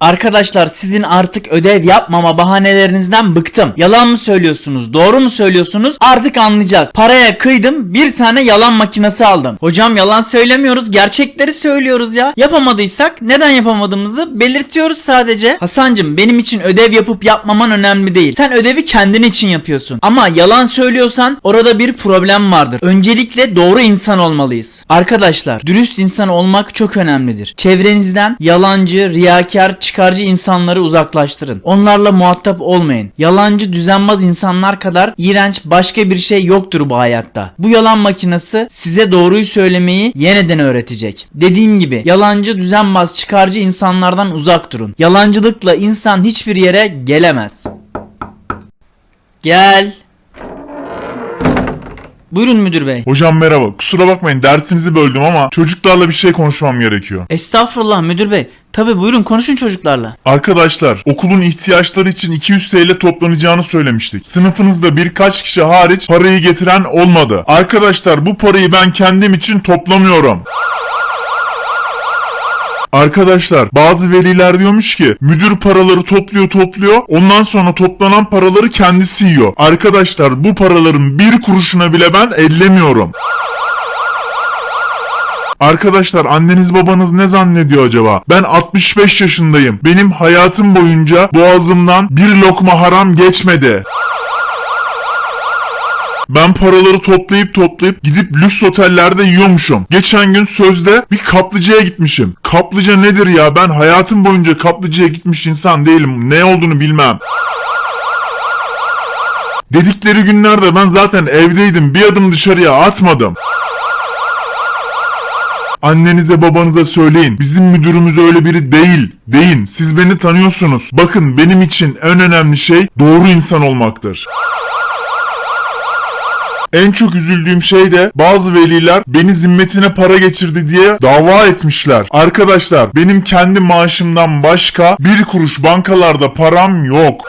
Arkadaşlar sizin artık ödev yapmama bahanelerinizden bıktım. Yalan mı söylüyorsunuz? Doğru mu söylüyorsunuz? Artık anlayacağız. Paraya kıydım bir tane yalan makinesi aldım. Hocam yalan söylemiyoruz gerçekleri söylüyoruz ya. Yapamadıysak neden yapamadığımızı belirtiyoruz sadece. Hasancım benim için ödev yapıp yapmaman önemli değil. Sen ödevi kendin için yapıyorsun. Ama yalan söylüyorsan orada bir problem vardır. Öncelikle doğru insan olmalıyız. Arkadaşlar dürüst insan olmak çok önemlidir. Çevrenizden yalancı, riyakar, çıkarcı insanları uzaklaştırın. Onlarla muhatap olmayın. Yalancı, düzenbaz insanlar kadar iğrenç başka bir şey yoktur bu hayatta. Bu yalan makinesi size doğruyu söylemeyi yeniden öğretecek. Dediğim gibi yalancı, düzenbaz, çıkarcı insanlardan uzak durun. Yalancılıkla insan hiçbir yere gelemez. Gel. Buyurun müdür bey. Hocam merhaba. Kusura bakmayın dersinizi böldüm ama çocuklarla bir şey konuşmam gerekiyor. Estağfurullah müdür bey. Tabi buyurun konuşun çocuklarla. Arkadaşlar okulun ihtiyaçları için 200 TL toplanacağını söylemiştik. Sınıfınızda birkaç kişi hariç parayı getiren olmadı. Arkadaşlar bu parayı ben kendim için toplamıyorum. Arkadaşlar bazı veliler diyormuş ki müdür paraları topluyor topluyor ondan sonra toplanan paraları kendisi yiyor. Arkadaşlar bu paraların bir kuruşuna bile ben ellemiyorum. Arkadaşlar anneniz babanız ne zannediyor acaba? Ben 65 yaşındayım. Benim hayatım boyunca boğazımdan bir lokma haram geçmedi. Ben paraları toplayıp toplayıp gidip lüks otellerde yiyormuşum. Geçen gün sözde bir kaplıcaya gitmişim. Kaplıca nedir ya? Ben hayatım boyunca kaplıcaya gitmiş insan değilim. Ne olduğunu bilmem. Dedikleri günlerde ben zaten evdeydim. Bir adım dışarıya atmadım. Annenize babanıza söyleyin. Bizim müdürümüz öyle biri değil. Deyin. Siz beni tanıyorsunuz. Bakın benim için en önemli şey doğru insan olmaktır. En çok üzüldüğüm şey de bazı veliler beni zimmetine para geçirdi diye dava etmişler. Arkadaşlar benim kendi maaşımdan başka bir kuruş bankalarda param yok.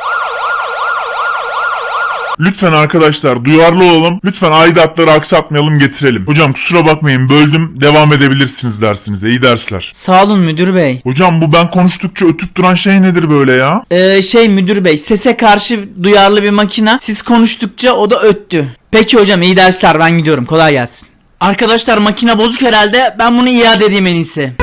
Lütfen arkadaşlar duyarlı olalım. Lütfen aidatları aksatmayalım getirelim. Hocam kusura bakmayın böldüm. Devam edebilirsiniz dersinize. İyi dersler. Sağ olun müdür bey. Hocam bu ben konuştukça ötüp duran şey nedir böyle ya? Ee, şey müdür bey sese karşı duyarlı bir makina. Siz konuştukça o da öttü. Peki hocam iyi dersler ben gidiyorum kolay gelsin. Arkadaşlar makine bozuk herhalde ben bunu iade edeyim en iyisi.